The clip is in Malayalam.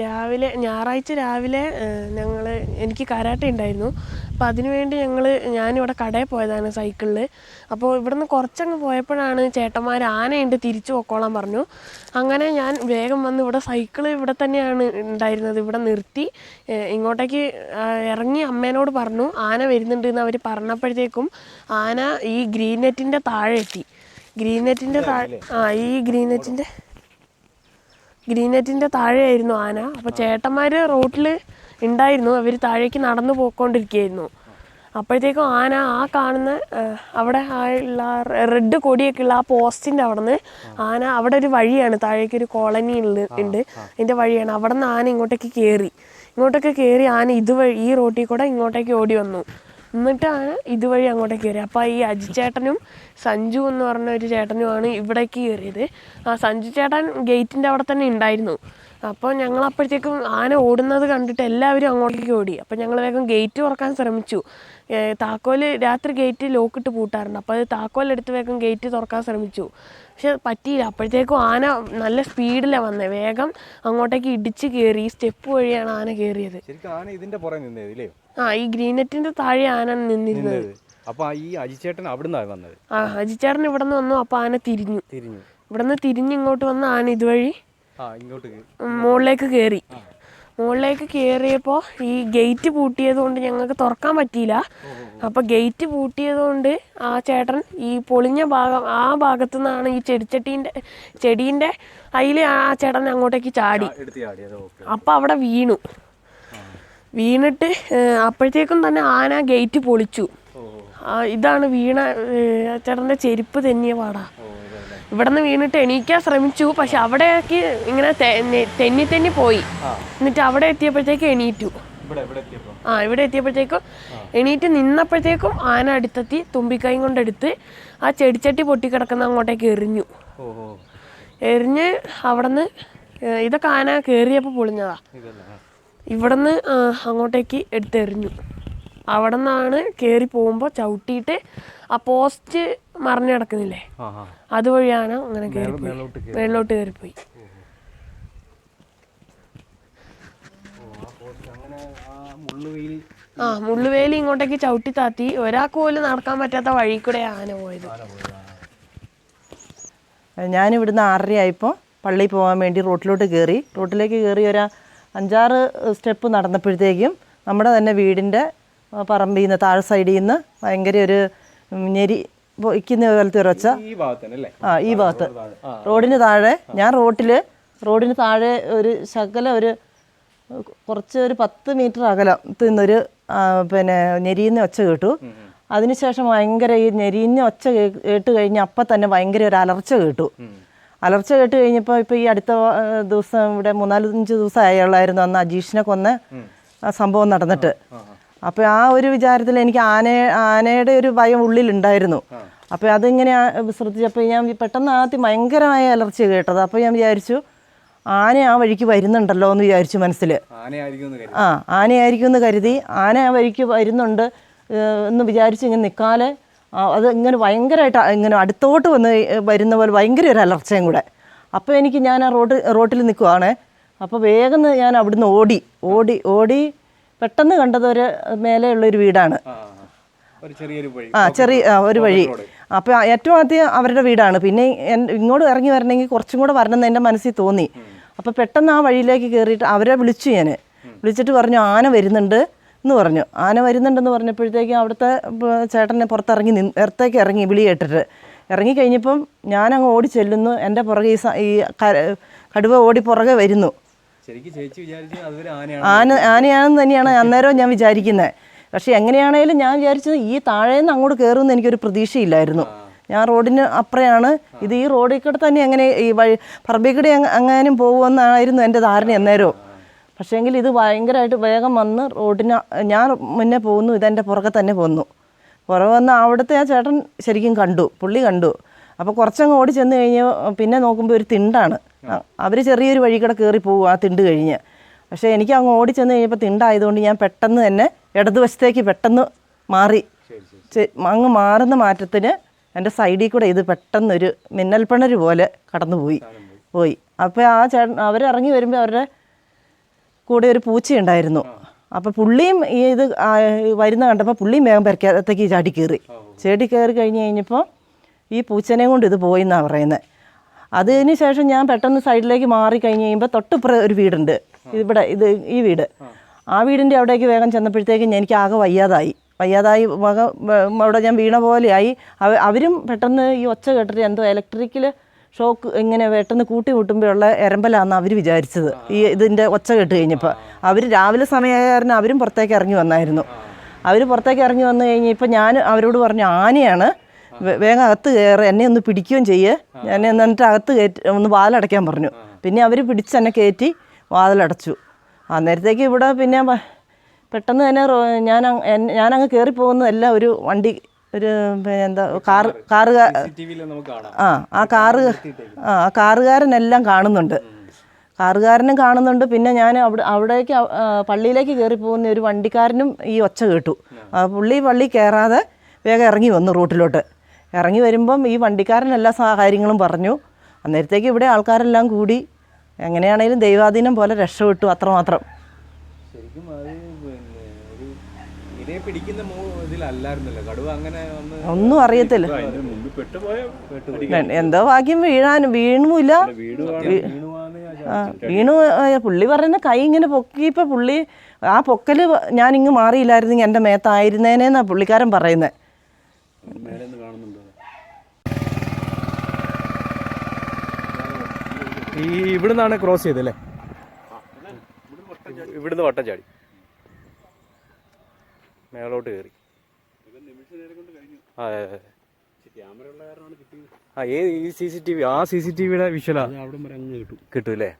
രാവിലെ ഞായറാഴ്ച രാവിലെ ഞങ്ങൾ എനിക്ക് കരാട്ടെ ഉണ്ടായിരുന്നു. അപ്പോൾ അതിനുവേണ്ടി ഞങ്ങൾ ഞാനിവിടെ കടയിൽ പോയതാണ് സൈക്കിളിൽ അപ്പോൾ ഇവിടുന്ന് കുറച്ചങ്ങ് പോയപ്പോഴാണ് ചേട്ടന്മാർ ആനയുണ്ട് തിരിച്ചു പൊക്കോളാൻ പറഞ്ഞു. അങ്ങനെ ഞാൻ വേഗം വന്ന് ഇവിടെ സൈക്കിൾ ഇവിടെ തന്നെയാണ് ഉണ്ടായിരുന്നത്. ഇവിടെ നിർത്തി ഇങ്ങോട്ടേക്ക് ഇറങ്ങി അമ്മേനോട് പറഞ്ഞു ആന വരുന്നുണ്ട് എന്ന് അവർ പറഞ്ഞപ്പോഴത്തേക്കും ആന ഈ ഗ്രീൻ നെറ്റിന്റെ താഴെ എത്തി. ഗ്രീൻ നെറ്റിന്റെ താഴെ ആ ഈ ഗ്രീൻ നെറ്റിന്റെ ഗ്രീൻ നെറ്റിന്റെ താഴെയായിരുന്നു ആന. അപ്പോൾ ചേട്ടന്മാർ റോട്ടിൽ ഉണ്ടായിരുന്നു അവർ താഴേക്ക് നടന്നു പോയിക്കൊണ്ടിരിക്കുകയായിരുന്നു. അപ്പോഴത്തേക്കും ആന ആ കാണുന്ന അവിടെ ആ ഉള്ള റെഡ് കൊടിയൊക്കെ ഉള്ള ആ പോസ്റ്റിന്റെ അവിടെ നിന്ന് ആന അവിടെ ഒരു വഴിയാണ്. താഴേക്ക് ഒരു കോളനി ഉണ്ട് അതിന്റെ വഴിയാണ്. അവിടെ നിന്ന് ആന ഇങ്ങോട്ടേക്ക് കയറി ഇങ്ങോട്ടേക്ക് കയറി ആന ഇതുവഴി ഈ റോട്ടിൽ കൂടെ ഇങ്ങോട്ടേക്ക് ഓടി വന്നു. എന്നിട്ടാണ് ഇതുവഴി അങ്ങോട്ടേക്ക് കയറിയത് അപ്പോൾ ഈ അജി ചേട്ടനും സഞ്ജു എന്ന് പറഞ്ഞ ഒരു ചേട്ടനുമാണ് ഇവിടേക്ക് കയറിയത് ആ സഞ്ജു ചേട്ടൻ ഗേറ്റിന്റെ അവിടെ തന്നെ ഉണ്ടായിരുന്നു. അപ്പോൾ ഞങ്ങൾ അപ്പോഴത്തേക്കും ആന ഓടുന്നത് കണ്ടിട്ട് എല്ലാവരും അങ്ങോട്ടേക്ക് ഓടി. അപ്പോൾ ഞങ്ങൾ വേഗം ഗേറ്റ് തുറക്കാൻ ശ്രമിച്ചു. താക്കോൽ രാത്രി ഗേറ്റ് ലോക്കിട്ട് പൂട്ടാറുണ്ട്. അപ്പോൾ അത് താക്കോലെടുത്ത് വേഗം ഗേറ്റ് തുറക്കാൻ ശ്രമിച്ചു. പക്ഷെ പറ്റിയില്ല. അപ്പോഴത്തേക്കും ആന നല്ല സ്പീഡിലാണ് വന്നത് വേഗം അങ്ങോട്ടേക്ക് ഇടിച്ച് കയറി സ്റ്റെപ്പ് വഴിയാണ് ആന കയറിയത് ശരിക്കും ആന ഇതിന്റെ പുറകെ നിന്നേ ആ ഈ ഗ്രീനെറ്റിന്റെ താഴെ ആന നിന്നിരുന്നത്. അപ്പൊ ഈ അജിച്ചേട്ടൻ അവിടുന്ന് വന്നത്? ആ അജിച്ചേട്ടൻ ഇവിടെ നിന്ന് വന്നു അപ്പൊ ആന തിരിഞ്ഞു. തിരിഞ്ഞു. ഇവിടെ നിന്ന് തിരിഞ്ഞ് ഇങ്ങോട്ട് വന്ന ആന ഇതുവഴി ആ ഇങ്ങോട്ട് കേറി മോളിലേക്ക് മുകളിലേക്ക് കയറി മുകളിലേക്ക് കയറിയപ്പോൾ ഈ ഗേറ്റ് പൂട്ടിയത് കൊണ്ട് ഞങ്ങൾക്ക് തുറക്കാൻ പറ്റിയില്ല. അപ്പോൾ ഗേറ്റ് പൂട്ടിയത് കൊണ്ട് ആ ചേട്ടൻ ഈ പൊളിഞ്ഞ ഭാഗം ആ ഭാഗത്തു നിന്നാണ് ഈ ചെടിച്ചട്ടീന്റെ ചെടീന്റെ അതിൽ ആ ചേട്ടൻ അങ്ങോട്ടേക്ക് ചാടി. എടുത്ത് ചാടി അത് ഓക്കെ. അപ്പം അവിടെ വീണു. വീണിട്ട് അപ്പോഴത്തേക്കും തന്നെ ആന ഗേറ്റ് പൊളിച്ചു. ഇതാണ് വീണ ചേട്ടന്റെ ചെരുപ്പ് തെന്നിയ പാടാ. ഇവിടെ നിന്ന് വീണിട്ട് എണീക്കാൻ ശ്രമിച്ചു പക്ഷെ അവിടേക്ക് ഇങ്ങനെ തെന്നി തെന്നി പോയി. എന്നിട്ട് അവിടെ എത്തിയപ്പോഴത്തേക്ക് എണീറ്റു. ആ ഇവിടെ എത്തിയപ്പോഴത്തേക്കും എണീറ്റ് നിന്നപ്പോഴത്തേക്കും ആന അടുത്തെത്തി തുമ്പിക്കൈ കൊണ്ടെടുത്ത് ആ ചെടിച്ചട്ടി പൊട്ടിക്കിടക്കുന്ന അങ്ങോട്ടേക്ക് എറിഞ്ഞു. എറിഞ്ഞ് അവിടെ നിന്ന് ഇതൊക്കെ ആന കയറിയപ്പോൾ പൊളിഞ്ഞതാ. ഇവിടുന്ന് അങ്ങോട്ടേക്ക് എടുത്തെറിഞ്ഞു. അവിടെ നിന്നാണ് കയറി പോകുമ്പോൾ ചവിട്ടിയിട്ട് ആ പോസ്റ്റ് മറിഞ്ഞു കിടക്കുന്നില്ലേ? അതുവഴിയാണ് അങ്ങനെ കയറി കയറിപ്പോയി ആ മുള്ളുവേലി ഇങ്ങോട്ടേക്ക് ചവിട്ടി താത്തി. ഒരാൾക്ക് പോലും നടക്കാൻ പറ്റാത്ത വഴി കൂടെ ആന പോയത് ഞാൻ ഇവിടുന്ന് ഞാനിവിടുന്ന് ആറരയായപ്പോൾ പള്ളിയിൽ പോകാൻ വേണ്ടി റോട്ടിലോട്ട് കയറി റോട്ടിലേക്ക് കയറി ഒരു അഞ്ചാറ് സ്റ്റെപ്പ് നടന്നപ്പോഴത്തേക്കും നമ്മുടെ തന്നെ വീടിന്റെ പറമ്പിൽ നിന്ന് താഴെ സൈഡിൽ നിന്ന് ഭയങ്കര ഒരു ഞെരി പൊയ്ക്കുന്ന പോലത്തെ ഇറച്ച ആ ഈ ഭാഗത്ത്. റോഡിന് താഴെ ഞാൻ റോട്ടിൽ റോഡിന് താഴെ ഒരു ശകല ഒരു കുറച്ച് ഒരു പത്ത് മീറ്റർ അകലത്തിൽ നിന്നൊരു പിന്നെ ഞെരിയുന്ന ഒച്ച കേട്ടു. അതിനുശേഷം ഭയങ്കര ഈ ഞെരിയുന്ന ഒച്ച കേട്ട് കഴിഞ്ഞ് അപ്പം തന്നെ ഭയങ്കര ഒരു അലർച്ച കേട്ടു. അലർച്ച കേട്ട് കഴിഞ്ഞപ്പോൾ ഇപ്പോൾ ഈ അടുത്ത ദിവസം ഇവിടെ മൂന്നാലഞ്ച് ദിവസം ആയുള്ളായിരുന്നു അന്ന് അജീഷിനെ കൊന്ന ആ സംഭവം നടന്നിട്ട്. അപ്പോൾ ആ ഒരു വിചാരത്തിൽ എനിക്ക് ആന ആനയുടെ ഒരു ഭയം ഉള്ളിലുണ്ടായിരുന്നു. അപ്പോൾ അതിങ്ങനെ ശ്രദ്ധിച്ചപ്പോൾ ഞാൻ പെട്ടെന്ന് ആദ്യം ഭയങ്കരമായ അലർച്ച കേട്ടത്. അപ്പോൾ ഞാൻ വിചാരിച്ചു ആന ആ വഴിക്ക് വരുന്നുണ്ടല്ലോ എന്ന് വിചാരിച്ചു മനസ്സിൽ ആ ആനയായിരിക്കും എന്ന് കരുതി ആന ആ വഴിക്ക് വരുന്നുണ്ട് എന്ന് വിചാരിച്ച് ഇങ്ങനെ നിൽക്കാതെ അത് ഇങ്ങനെ ഭയങ്കരമായിട്ട് ഇങ്ങനെ അടുത്തോട്ട് വന്ന് വരുന്ന പോലെ ഭയങ്കര ഒരു അലർച്ചയും കൂടെ. അപ്പോൾ എനിക്ക് ഞാൻ ആ റോഡ് റോട്ടിൽ നിൽക്കുവാണ് അപ്പോൾ വേഗം ഞാൻ അവിടുന്ന് ഓടി ഓടി ഓടി പെട്ടെന്ന് കണ്ടത് ഒരു മേലെയുള്ള ഒരു വീടാണ്. ആ ചെറിയ ഒരു വഴി. അപ്പോൾ ഏറ്റവും ആദ്യം അവരുടെ വീടാണ്. പിന്നെ ഇങ്ങോട്ട് ഇറങ്ങി വരണമെങ്കിൽ കുറച്ചും കൂടെ വരണം എന്ന് എന്റെ മനസ്സിൽ തോന്നി. അപ്പോൾ പെട്ടെന്ന് ആ വഴിയിലേക്ക് കയറിയിട്ട് അവരെ വിളിച്ചു ഞാൻ വിളിച്ചിട്ട് പറഞ്ഞു ആന വരുന്നുണ്ട്. എന്ന് പറഞ്ഞു. ആന വരുന്നുണ്ടെന്ന് പറഞ്ഞപ്പോഴത്തേക്കും അവിടുത്തെ ചേട്ടനെ പുറത്തിറങ്ങി നിന്ന് ഇറത്തേക്ക് ഇറങ്ങി വിളി കേട്ടിട്ട്. ഇറങ്ങി കഴിഞ്ഞപ്പം ഞാനങ്ങ് ഓടി ചെല്ലുന്നു. എന്റെ പുറകെ ഈ ഈ കടുവ ഓടി പുറകെ വരുന്നു. ആന ആനയാണെന്ന് തന്നെയാണ് അന്നേരം ഞാൻ വിചാരിക്കുന്നത് പക്ഷേ എങ്ങനെയാണേലും ഞാൻ വിചാരിച്ചത് ഈ താഴേന്ന് അങ്ങോട്ട് കയറുമെന്ന് എനിക്കൊരു പ്രതീക്ഷയില്ലായിരുന്നു. ഞാൻ റോഡിന് അപ്പുറയാണ്. ഇത് ഈ റോഡിൽ കൂടെ തന്നെ എങ്ങനെ ഈ വഴി പറമ്പിൽ കൂടെ അങ്ങ- പോകുമെന്നായിരുന്നു എന്റെ ധാരണ അന്നേരവും. പക്ഷേങ്കിൽ ഇത് ഭയങ്കരമായിട്ട് വേഗം വന്ന് റോഡിന് ഞാൻ മുന്നേ പോകുന്നു ഇതെന്റെ പുറകെ തന്നെ പോന്നു. പുറകെ വന്ന് അവിടുത്തെ ആ ചേട്ടൻ ശരിക്കും കണ്ടു പുള്ളി കണ്ടു. അപ്പോൾ കുറച്ചങ്ങ് ഓടി ചെന്ന് കഴിഞ്ഞ് പിന്നെ നോക്കുമ്പോൾ ഒരു തിണ്ടാണ്. അവർ ചെറിയൊരു വഴി കൂടെ കയറി പോകും ആ തിണ്ട് കഴിഞ്ഞ്. പക്ഷേ എനിക്ക് അങ്ങ് ഓടി ചെന്ന് കഴിഞ്ഞപ്പോൾ തിണ്ടായതുകൊണ്ട് ഞാൻ പെട്ടെന്ന് തന്നെ ഇടതുവശത്തേക്ക് പെട്ടെന്ന് മാറി. അങ്ങ് മാറുന്ന മാറ്റത്തിന് എന്റെ സൈഡിൽ കൂടെ ഇത് പെട്ടെന്നൊരു മിന്നൽപ്പണര് പോലെ കടന്നുപോയി. പോയി. അപ്പോൾ ആ ചേട്ടൻ അവരിറങ്ങി വരുമ്പോൾ അവരുടെ കൂടെ ഒരു പൂച്ചയുണ്ടായിരുന്നു അപ്പോൾ പുള്ളിയും ഈ ഇത് വരുന്ന കണ്ടപ്പോൾ പുള്ളിയും വേഗം പെരക്കകത്തേക്ക് ചാടി കയറി. ചാടി കയറി കഴിഞ്ഞ് കഴിഞ്ഞപ്പോൾ ഈ പൂച്ചനെ കൊണ്ട് ഇത് പോയി എന്നാണ് പറയുന്നത് അതിന് ശേഷം ഞാൻ പെട്ടെന്ന് സൈഡിലേക്ക് മാറി കഴിഞ്ഞ് കഴിയുമ്പോൾ തൊട്ടിപ്പുറം ഒരു വീടുണ്ട്. ഇവിടെ ഇത് ഈ വീട്. ആ. വീടിന്റെ അവിടേക്ക് വേഗം ചെന്നപ്പോഴത്തേക്കും എനിക്ക് ആകെ വയ്യാതായി. വയ്യാതായി അവിടെ ഞാൻ വീണ പോലെയായി. അവ- അവരും പെട്ടെന്ന് ഈ ഒച്ച കേട്ടിട്ട് എന്തോ ഇലക്ട്രിക്കൽ ഷോക്ക് ഇങ്ങനെ പെട്ടെന്ന് കൂട്ടി കൂട്ടുമ്പോഴുള്ള എരമ്പലാന്ന് അവർ വിചാരിച്ചത്. ഈ ഇതിന്റെ ഒച്ച കേട്ട് കഴിഞ്ഞപ്പോൾ അവർ രാവിലെ സമയമായ കാരണം അവരും പുറത്തേക്ക് ഇറങ്ങി വന്നായിരുന്നു. അവർ പുറത്തേക്ക് ഇറങ്ങി വന്നു കഴിഞ്ഞപ്പോൾ ഞാൻ അവരോട് പറഞ്ഞു ആനയാണ്. വേഗം അകത്ത് കയറി എന്നെ ഒന്ന് പിടിക്കുകയും ചെയ്യേ. എന്നെ എന്നിട്ട് അകത്ത് കയറ്റി ഒന്ന് വാതിലടയ്ക്കാൻ പറഞ്ഞു. പിന്നെ അവർ പിടിച്ച് എന്നെ കയറ്റി വാതിലടച്ചു. അന്നേരത്തേക്ക് ഇവിടെ പിന്നെ പെട്ടെന്ന് തന്നെ ഞാൻ ഞാൻ ഞാനങ്ങ് കയറി പോകുന്നതല്ല ഒരു വണ്ടി ഒരു പിന്നെ എന്താ കാർ കാറ് ആ ആ കാറ് ആ ആ കാറുകാരനെല്ലാം കാണുന്നുണ്ട്. കാറുകാരനും കാണുന്നുണ്ട്. പിന്നെ ഞാൻ അവിടെ അവിടേക്ക് പള്ളിയിലേക്ക് കയറി പോകുന്ന ഒരു വണ്ടിക്കാരനും ഈ ഒച്ച കേട്ടു. ആ. പുള്ളി പള്ളി കയറാതെ വേഗം ഇറങ്ങി വന്നു റൂട്ടിലോട്ട്. ഇറങ്ങി വരുമ്പം ഈ വണ്ടിക്കാരൻ എല്ലാ സാ കാര്യങ്ങളും പറഞ്ഞു. അന്നേരത്തേക്ക് ഇവിടെ ആൾക്കാരെല്ലാം കൂടി. എങ്ങനെയാണേലും ദൈവാധീനം പോലെ രക്ഷപ്പെട്ടു അത്രമാത്രം. ശരിക്കും അത് പിന്നെ ഒരു ഇരയെ പിടിക്കുന്ന മൂ ഇതിലല്ലായിരുന്നല്ലോ. കടുവ അങ്ങനെ ഒന്ന് ഒന്നും അറിയത്തില്ല. മുമ്പിൽ പെട്ടുപോയ എന്തോ ഭാഗ്യം വീഴാൻ വീണുമില്ല. വീണുവാന്ന് ഞാൻ ആ, വീണു ആ, പുള്ളി പറയുന്ന കൈ ഇങ്ങനെ പൊക്കിയപ്പോൾ പുള്ളി ആ പൊക്കൽ ഞാൻ ഇങ്ങ് മാറിയില്ലായിരുന്നെങ്കിൽ എന്റെ മേത്തായിരുന്നേനെന്നാ പുള്ളിക്കാരൻ പറയുന്നത് മേലെ നിന്ന് കാണുന്നുണ്ടോ? ഈ ഇവിടുന്നാണ് ക്രോസ് ചെയ്തല്ലേ ഇവിടുന്ന് വട്ടം ചാടി. മേളോട്ട് കയറി ആ അതെ, അതെ. ഏത് ഈ സി സി ടി വി ആ സി സി ടി വിയുടെ വിഷ്വലാ കിട്ടും. അല്ലേ